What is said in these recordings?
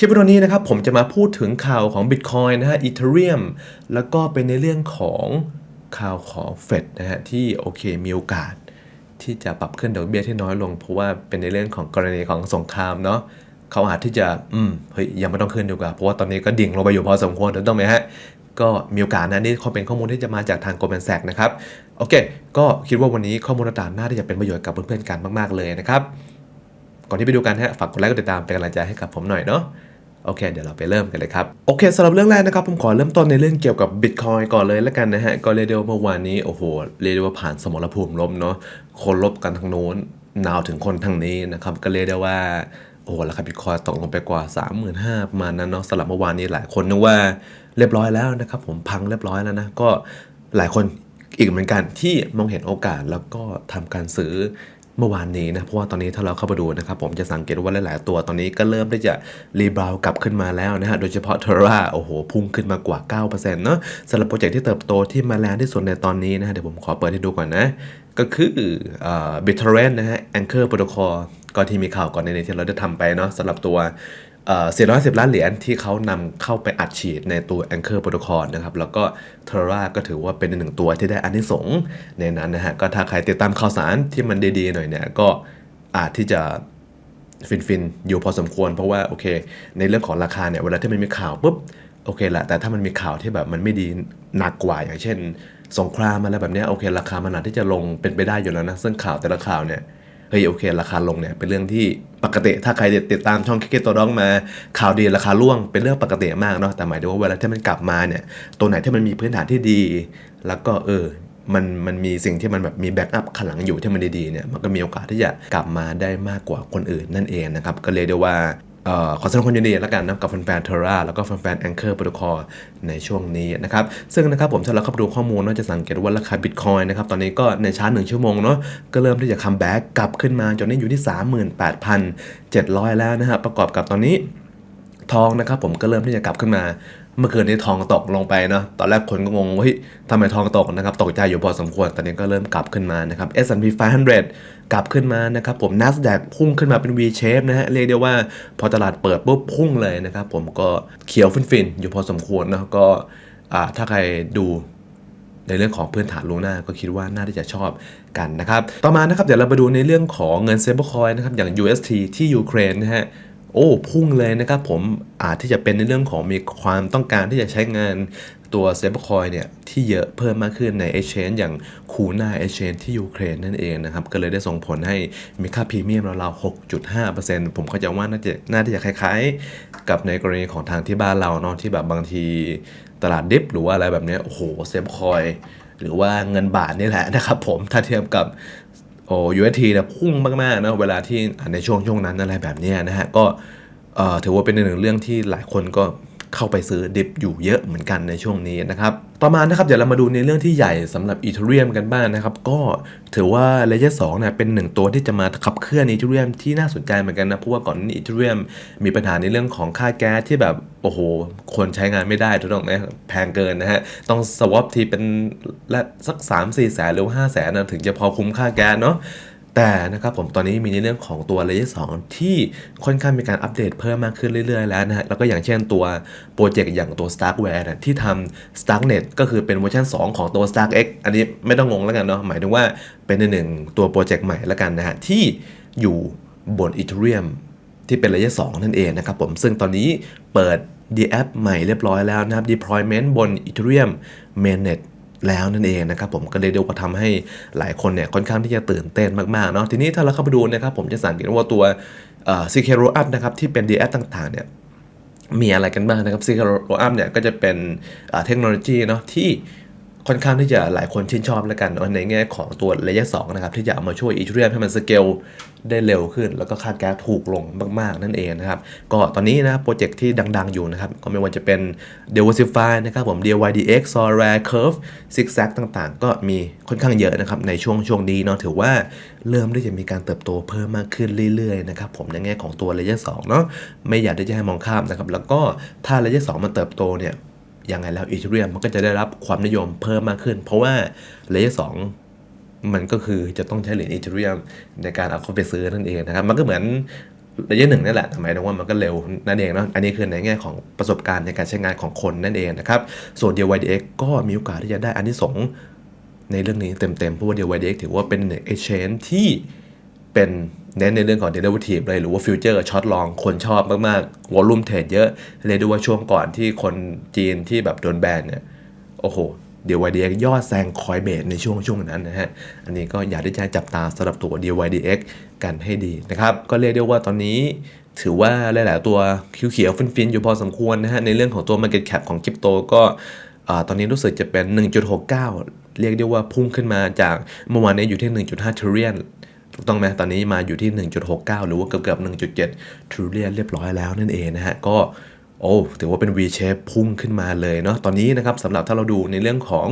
คลิปวิดีโอนี้นะครับผมจะมาพูดถึงข่าวของ Bitcoin นะฮะ Ethereum แล้วก็เป็นในเรื่องของข่าวของเฟดนะฮะที่โอเคมีโอกาส ที่จะปรับขึ้นดอกเบี้ยที่น้อยลง เพราะว่าเป็นในเรื่องของกรณีของสงครามเนาะเขาอาจที่จะอืมเฮ้ยยังไม่ต้องขึ้นดีกว่าเพราะว่าตอนนี้ก็ดิ่งลงไปอยู่พอสมควรถูกต้องไหมฮะก็มีโอกาสนะนี่เขาเป็นข้อมูลที่จะมาจากทาง Goldman Sachs นะครับโอเค ก็คิดว่าวันนี้ข้อมูลต่างๆน่าที่จะเป็นประโยชน์กับเพื่อนๆกันมาก ๆเลยนะครับก่อนที่ไปดูกันฮะฝากกดไลค์กดติดตามเป็นกำลังใจให้กับผมหน่อยเนาะ โอเค เดี๋ยวเราไปเริ่มกันเลยครับ โอเคสำหรับเรื่องแรกนะครับ ผมขอเริ่มต้นในเรื่องเกี่ยวกับ Bitcoin ก่อนเลยแล้วกันนะฮะ ก็เรียกได้ว่าเมื่อวานนี้ โอ้โห เรียกได้ว่าผ่านสมรภูมิลบเนาะ คนลบกันทางโน้น หนาวถึงคนทางนี้นะครับ ก็เรียกได้ว่า โอ้โหราคาบิตคอยตกลงไปกว่า 35,000ประมาณนั้นเนาะสำหรับเมื่อวานนี้หลายคนนึกว่าเรียบร้อยแล้วนะครับ ผมพังเรียบร้อยแล้วนะ ก็หลายคนอีกเหมือนกันที่มองเห็นโอกาสแล้วก็ทำการซื้อ เมื่อวานนี้นะเพราะว่าตอนนี้ถ้าเราเข้าไปดูนะครับผมจะสังเกตว่าหลายๆตัวตอนนี้ก็เริ่มที่จะรีบาวกลับขึ้นมาแล้วนะฮะโดยเฉพาะเทราโอ้โหพุ่งขึ้นมากว่า 9%เนาะสำหรับโปรเจกต์ที่เติบโตที่มาแรงที่สุดในตอนนี้นะฮะเดี๋ยวผมขอเปิดให้ดูก่อนนะ ก็คือบิทเทอร์เรนนะฮะ Anchor Protocol ก็ที่มีข่าวก่อนในนี้ที่เราได้ทำไปเนาะสำหรับตัว เอ่อ410ล้านเหรียญที่เขานำเข้าไปอัดฉีดในตัว Anchor Protocol นะครับ แล้วก็ Terra ก็ถือว่าเป็นหนึ่งตัวที่ได้อานิสงส์ในนั้นนะฮะ ก็ถ้าใครติดตามข่าวสารที่มันดีๆหน่อยเนี่ย ก็อาจที่จะฟินๆ อยู่พอสมควร เพราะว่าโอเค ในเรื่องของราคาเนี่ย เวลาที่มันมีข่าวปุ๊บ โอเคละแต่ถ้ามันมีข่าวที่แบบมันไม่ดีหนักกว่าอย่างเช่น สงครามอะไรแบบเนี้ยโอเค ราคามันอาจที่จะลงเป็นไปได้อยู่แล้วนะซึ่งข่าวแต่ละข่าวเนี่ย เฮ้ยโอเค ราคาลงเนี่ยเป็นเรื่องที่ปกติถ้าใครติดตามช่องคิกเกตัวร้องมาข่าวดีราคาล่วงเป็นเรื่องปกติมากเนาะแต่หมายถึงว่าเวลาที่มันกลับมาเนี่ยตัวไหนที่มันมีพื้นฐานที่ดี แล้วก็เออมันมันมีสิ่งที่มันแบบมีแบ็กอัพข้างหลังอยู่ที่มันดีๆเนี่ยมันก็มีโอกาสที่จะกลับมาได้มากกว่าคนอื่นนั่นเองนะครับก็เรียกได้ว่า ขอแสดงความยินดีแล้วกันนะกับแฟนๆเทอร่าแล้วก็แฟนๆแองเกอร์โปรโตคอลในช่วงนี้นะครับ ซึ่งนะครับผมถ้าเราเข้าไปดูข้อมูลเราจะสังเกตว่าราคาบิตคอยนะครับ ตอนนี้ก็ในชาร์ตหนึ่งชั่วโมงเนาะก็เริ่มที่จะคัมแบ็กกลับขึ้นมาจนนี้อยู่ที่ 38,700 แล้วนะฮะประกอบกับตอนนี้ทองนะครับผมก็เริ่มที่จะกลับขึ้นมา เมื่อคืนนี้ทองตกลงไปเนาะ ตอนแรกคนก็งงว่าทำไมทองตกนะครับ ตกใจอยู่พอสมควร ตอนนี้ก็เริ่มกลับขึ้นมานะครับ S&P 500 กลับขึ้นมานะครับ ผม NASDAQ พุ่งขึ้นมาเป็น V shape นะฮะ เรียกได้ว่าพอตลาดเปิดปุ๊บพุ่งเลยนะครับ ผมก็เขียวฟินๆ อยู่พอสมควรนะก็อ่าถ้าใครดูในเรื่องของพื้นฐานลวงหน้าก็คิดว่าน่าที่จะชอบกันนะครับ ต่อมานะครับเดี๋ยวเรามาดูในเรื่องของเงินเซเบอร์คอยนะครับอย่าง UST ที่ยูเครนนะฮะ โอ้พุ่งเลยนะครับผมอาจที่จะเป็นในเรื่องของมีความต้องการที่จะใช้งานตัวเซเบอร์คอยเนี่ยที่เยอะเพิ่มมากขึ้นใน Exchange อย่างคูน่า Exchange ที่ยูเครนนั่นเองนะครับ ก็เลยได้ส่งผลให้มีค่าพรีเมียมราวๆ 6.5%ผมเข้าใจว่าน่าจะน่าที่จะคล้ายๆ กับในกรณีของทางที่บ้านเราเนาะที่แบบบางทีตลาดดิฟหรือว่าอะไรแบบเนี้ยโอ้โหเซฟคอยหรือว่าเงินบาทนี่แหละนะครับผมถ้าเทียบกับ โอ้ UST เนี่ยพุ่งมากๆนะเวลาที่ในช่วงช่วงนั้นอะไรแบบนี้นะฮะก็ถือว่าเป็นหนึ่งเรื่องที่หลายคนก็ เข้าไปซื้อดิฟอยู่เยอะเหมือนกันในช่วงนี้นะครับ ต่อมานะครับเดี๋ยวเรามาดูในเรื่องที่ใหญ่สำหรับอีเทเรียมกันบ้างนะครับ ก็ถือว่าเลเยอร์สองเนี่ยเป็นหนึ่งตัวที่จะมาขับเคลื่อนอีเทเรียมที่น่าสนใจเหมือนกันนะเพราะว่าก่อนนี้อีเทเรียมมีปัญหาในเรื่องของค่าแก๊สที่แบบโอ้โหคนใช้งานไม่ได้ถูกต้องไหมแพงเกินนะฮะต้องสวอปทีเป็นละสัก 3 4แสนหรือ5แสนนะถึงจะพอคุ้มค่าแก๊สเนาะ แต่นะครับผมตอนนี้มีในเรื่องของตัวเลเยอร์สที่ค่อนข้างมีการอัปเดตเพิ่มมากขึ้นเรื่อยๆ แล้วนะฮะแล้วก็อย่างเช่นตัวโปรเจกต์อย่างตัว Starkware นะที่ทำ Starknet ก็คือเป็นเวอร์ชัน2 ของตัว StarkX อันนี้ไม่ต้องงงแล้วกันเนาะหมายถึงว่าเป็นในหนึ่งตัวโปรเจกต์ใหม่แล้วกันนะฮะที่อยู่บน Ethereum ที่เป็นเลเยอร์2นั่นเองนะครับผมซึ่งตอนนี้เปิด d a p ใหม่เรียบร้อยแล้วนะครับ deployment บน Ethereum mainnet แล้วนั่นเองนะครับผมก็เลยเดียวว่าทำให้หลายคนเนี่ยค่อนข้างที่จะตื่นเต้นมากๆเนาะทีนี้ถ้าเราเข้าไปดูนะครับผมจะสังเกตว่าตัวซีเคโรอัพนะครับที่เป็น d a p ต่างๆเนี่ยมีอะไรกันบ้างนะครับซีเคโรอัพเนี่ยก็จะเป็นเทคโนโลยีเนาะที่ ค่อนข้างที่จะหลายคนชื่นชอบแล้วกันในแง่ของตัวระยะ2นะครับที่จะเอามาช่วยอีเทเรียมให้มันสเกลได้เร็วขึ้น แล้วก็ค่าแก๊สถูกลงมาก ๆ นั่นเองนะครับ ก็ตอนนี้นะโปรเจกต์ที่ดัง ๆ อยู่นะครับ ก็ไม่ว่าจะเป็น Diversify นะครับผม DYDX Sorare Curve Zigzag ต่างๆ ก็มีค่อนข้างเยอะนะครับในช่วงช่วงนี้เนาะถือว่าเริ่มที่จะมีการเติบโตเพิ่มมากขึ้นเรื่อย ๆ นะครับผมในแง่ของตัวระยะ2เนาะไม่อยากที่จะให้มองข้ามนะครับแล้วก็ถ้าระยะ2มันเติบโตเนี่ย ยังไงแล้วอีเทเรียมมันก็จะได้รับความนิยมเพิ่มมากขึ้น เพราะว่าเลเยอร์สองมันก็คือจะต้องใช้เหรียญอีเทเรียมในการเอาเข้าไปซื้อนั่นเองนะครับ มันก็เหมือนระยะหนึ่งนั่นแหละหมายถึงว่ามันก็เร็วนั่นเองเนาะ อันนี้คือในแง่ของประสบการณ์ในการใช้งานของคนนั่นเองนะครับ ส่วน DYDX ก็มีโอกาสที่จะได้อันที่สงในเรื่องนี้เต็มๆ เพราะว่า DYDX ถือว่าเป็นเอ็กชแนนที่เป็น เน้นในเรื่องของ derivative เลยหรือว่าฟิวเจอร์ช็อตลองคนชอบมากๆวอลุ่มเทรดเยอะ เลยดูว่าช่วงก่อนที่คนจีนที่แบบโดนแบนเนี่ย โอ้โห DYDX ยอดแซงคอยเบสในช่วงช่วงนั้นนะฮะ อันนี้ก็อยากที่จะให้จับตาสำหรับตัว DYDX กันให้ดีนะครับ ก็เรียกได้ว่าตอนนี้ถือว่าหลาย ๆ ตัวเขียวๆฟิน ๆ อยู่พอสมควรนะฮะ ในเรื่องของตัว Market Cap ของคริปโตก็อ่าตอนนี้รู้สึกจะเป็น 1.69 เรียกได้ว่าพุ่งขึ้นมาจากเมื่อวานนี้อยู่ที่ 1.5 trillion ถูกต้องไหมตอนนี้มาอยู่ที่ 1.69 หรือว่าเกือบเกือบ1.7 trillion เรียบร้อยแล้วนั่นเองนะฮะ ก็โอ้ถือว่าเป็น V shape พุ่งขึ้นมาเลยเนาะตอนนี้นะครับสำหรับถ้าเราดูในเรื่องของ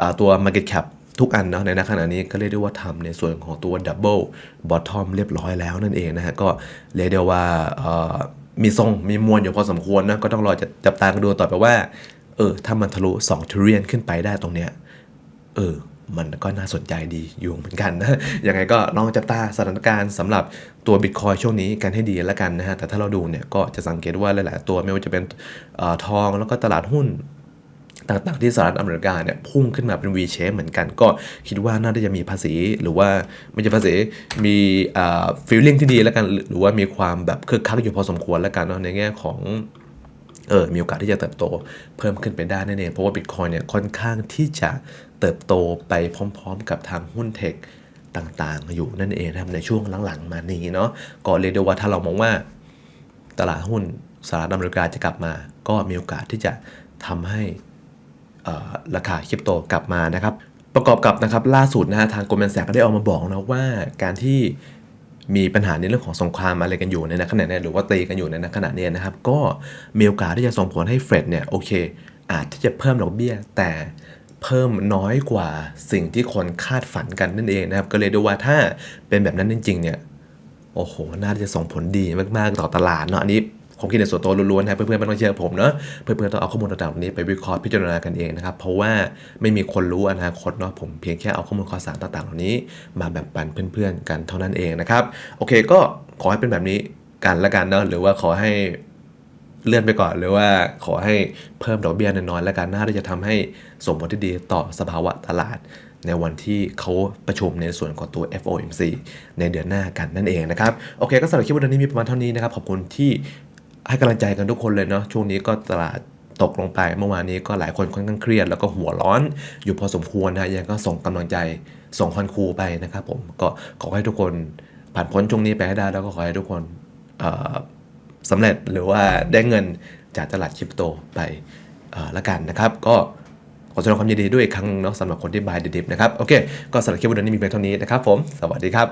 อตัว Market Cap ทุกอันเนาะในขณะนี้ก็เรียกได้ว่าทำในส่วนของตัว Double Bottom เรียบร้อยแล้วนั่นเองนะฮะ ก็เรียกได้ว่ามีทรงมีมวลอยู่พอสมควรนะก็ต้องรอจะจับตากันดูต่อไปว่าเออถ้ามันทะลุ2 trillion ขึ้นไปได้ตรงเนี้ยเออ มันก็น่าสนใจดีอยู่เหมือนกันนะยังไงก็ลองจับตาสถานการณ์สำหรับตัว Bitcoin ช่วงนี้กันให้ดีแล้วกันนะฮะ แต่ถ้าเราดูเนี่ยก็จะสังเกตว่าหลาย ๆ ตัวไม่ว่าจะเป็นอทองแล้วก็ตลาดหุ้นต่างๆที่สหรัฐอเมริกาเนี่ยพุ่งขึ้นมาเป็น V shape เหมือนกัน ก็คิดว่าน่าจะมีภาษีหรือว่าไม่ใช่ภาษีมีอ่า feeling ที่ดีแล้วกันหรือว่ามีความแบบคึกคักอยู่พอสมควรแล้วกันเนาะในแง่ของเออมีโอกาสที่จะเติบโตเพิ่มขึ้นไปได้นั่นเองเพราะว่า Bitcoin เนี่ยค่อนข้างที่จะ เติบโตไปพร้อมๆ กับทางหุ้นเทคต่างๆ อยู่นั่นเองนะครับในช่วงหลังๆ มานี้เนาะก็เรียกได้ว่าถ้าเรามองว่าตลาดหุ้นสหรัฐอเมริกาจะกลับมา ก็มีโอกาสที่จะทำให้ราคาคริปโตกลับมานะครับ ประกอบกับนะครับล่าสุดนะฮะทาง Goldman Sachs ก็ได้ออกมาบอกนะว่าการที่มีปัญหาในเรื่องของสงครามอะไรกันอยู่ในขณะนี้หรือว่าตีกันอยู่ในขณะนี้นะครับ ก็มีโอกาสที่จะส่งผลให้เฟดเนี่ยโอเค อาจที่จะเพิ่มดอกเบี้ย แต่ เพิ่มน้อยกว่าสิ่งที่คนคาดฝันกันนั่นเองนะครับ ก็เลยดูว่าถ้าเป็นแบบนั้นจริงๆเนี่ยโอ้โห น่าจะส่งผลดีมากๆต่อตลาดเนาะอันนี้ผมคิดในส่วนตัวล้วนๆนะเพื่อนๆไม่ต้องเชื่อผมเนาะเพื่อนๆต้องเอาข้อมูลต่างๆนี้ไปวิเคราะห์พิจารณากันเองนะครับ เพราะว่าไม่มีคนรู้อนาคตเนาะผมเพียงแค่เอาข้อมูลข่าวสารต่างๆ เหล่านี้มาแบ่งปันเพื่อนๆกันเท่านั้นเองนะครับ โอเคก็ขอให้เป็นแบบนี้กันละกันเนาะหรือว่าขอให้ เลื่อนไปก่อนหรือว่าขอให้เพิ่มดอกเบี้ยน้อยๆแล้วกันน่าจะทำให้ส่งผลที่ดีต่อสภาวะตลาด ในวันที่เขาประชุมในส่วนของตัว FOMC ในเดือนหน้ากันนั่นเองนะครับ โอเคก็สำหรับคลิปวันนี้มีประมาณเท่านี้นะครับ ขอบคุณที่ให้กำลังใจกันทุกคนเลยเนาะช่วงนี้ก็ตลาดตกลงไปเมื่อวานนี้ก็หลายคนค่อนข้างเครียด แล้วก็หัวร้อนอยู่พอสมควรนะยังก็ส่งกำลังใจส่งคอนคูไปนะครับผมก็ขอให้ทุกคนผ่านพ้นช่วงนี้ไปให้ได้แล้วก็ขอให้ทุกคน สำเร็จหรือว่าได้เงินจากตลาดคริปโตไปละกันนะครับ ก็ขอแสดงความยินดีด้วยอีกครั้งเนาะสำหรับคนที่บายดิบๆนะครับ โอเค ก็สำหรับคลิปวันนี้มีเพียงเท่านี้นะครับผม สวัสดีครับ